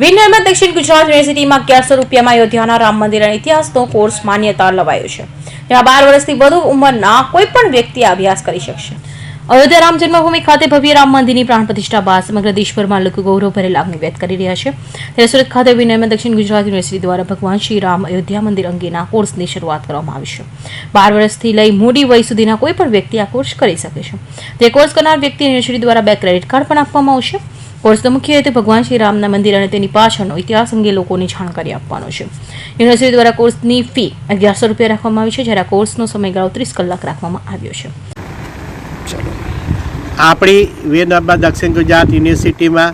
વિનરમાં દક્ષિણ ગુજરાત યુનિવર્સિટીમાં અગિયારસો રૂપિયામાં અયોધ્યાના રામ મંદિરના ઇતિહાસનો કોર્સ માન્યતા લવાયો છે. જેમાં બાર વર્ષથી વધુ ઉંમરના કોઈ પણ વ્યક્તિ અભ્યાસ કરી શકશે. અયોધ્યા રામ જન્મભૂમિ ખાતે ભવ્ય રામ મંદિરની પ્રાણ પ્રતિષ્ઠા બાદ સમગ્ર દેશભરમાં લોકો ગૌરવભરે લાગણી વ્યક્ત કરી રહ્યા છે. ત્યારે સુરત ખાતે વિનયમાં દક્ષિણ ગુજરાત યુનિવર્સિટી દ્વારા ભગવાન શ્રી રામ અયોધ્યા મંદિર અંગેના કોર્સની શરૂઆત કરવામાં આવી છે. બાર વર્ષથી લઈ મોડી વય સુધીના કોઈ પણ વ્યક્તિ આ કોર્સ કરી શકે છે. તે કોર્સ કરનાર વ્યક્તિ યુનિવર્સિટી દ્વારા બે ક્રેડિટ કાર્ડ પણ આપવામાં આવશે. કોર્સનો મુખ્ય હેતુ ભગવાન શ્રી રામના મંદિર અને તેની પાછળનો ઇતિહાસ અંગે લોકોને જાણકારી આપવાનો છે. યુનિવર્સિટી દ્વારા કોર્સની ફી અગિયારસો રૂપિયા રાખવામાં આવી છે, જ્યારે કોર્સનો સમયગાળો ત્રીસ કલાક રાખવામાં આવ્યો છે. આપણી વિનમ્ર દક્ષિણ ગુજરાત યુનિવર્સિટીમાં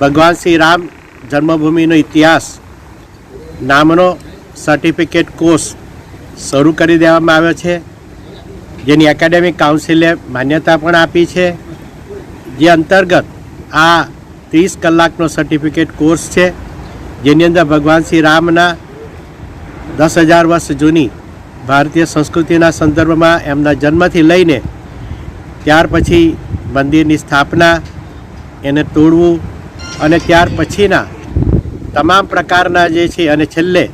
ભગવાન શ્રી રામ જન્મભૂમિનો ઇતિહાસ નામનો સર્ટિફિકેટ કોર્સ શરૂ કરી દેવામાં આવ્યો છે. જેની એકેડેમિક કાઉન્સિલે માન્યતા પણ આપી છે. જે અંતર્ગત આ ત્રીસ કલાકનો સર્ટિફિકેટ કોર્સ છે, જેની અંદર ભગવાન શ્રી રામના દસ હજાર વર્ષ જૂની ભારતીય સંસ્કૃતિના સંદર્ભમાં એમના જન્મથી લઈને ત્યાર પછી મંદિરની સ્થાપના, એને તોડવું અને ત્યાર પછીના તમામ પ્રકારના જે છે અને છેલ્લે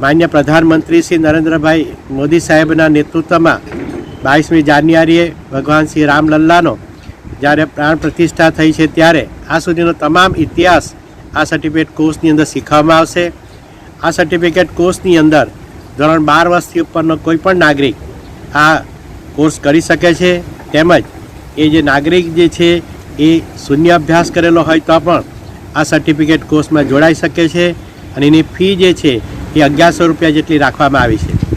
માન્ય પ્રધાનમંત્રી શ્રી નરેન્દ્રભાઈ મોદી સાહેબના નેતૃત્વમાં બાવીસમી જાન્યુઆરીએ ભગવાન શ્રી રામલલ્લાનો જ્યારે પ્રાણ પ્રતિષ્ઠા થઈ છે ત્યારે આ સુધીનો તમામ ઇતિહાસ આ સર્ટિફિકેટ કોર્સની અંદર શીખવામાં આવશે. આ સર્ટિફિકેટ કોર્સની અંદર ધોરણ બાર વર્ષથી ઉપરનો કોઈ પણ નાગરિક આ કોર્સ કરી શકે છે. તેમજ એ જે નાગરિક જે છે એ શૂન્ય અભ્યાસ કરેલો હોય તો પણ આ સર્ટિફિકેટ કોર્સમાં જોડાઈ શકે છે. અને એની ફી જે છે એ અગિયારસો રૂપિયા જેટલી રાખવામાં આવી છે.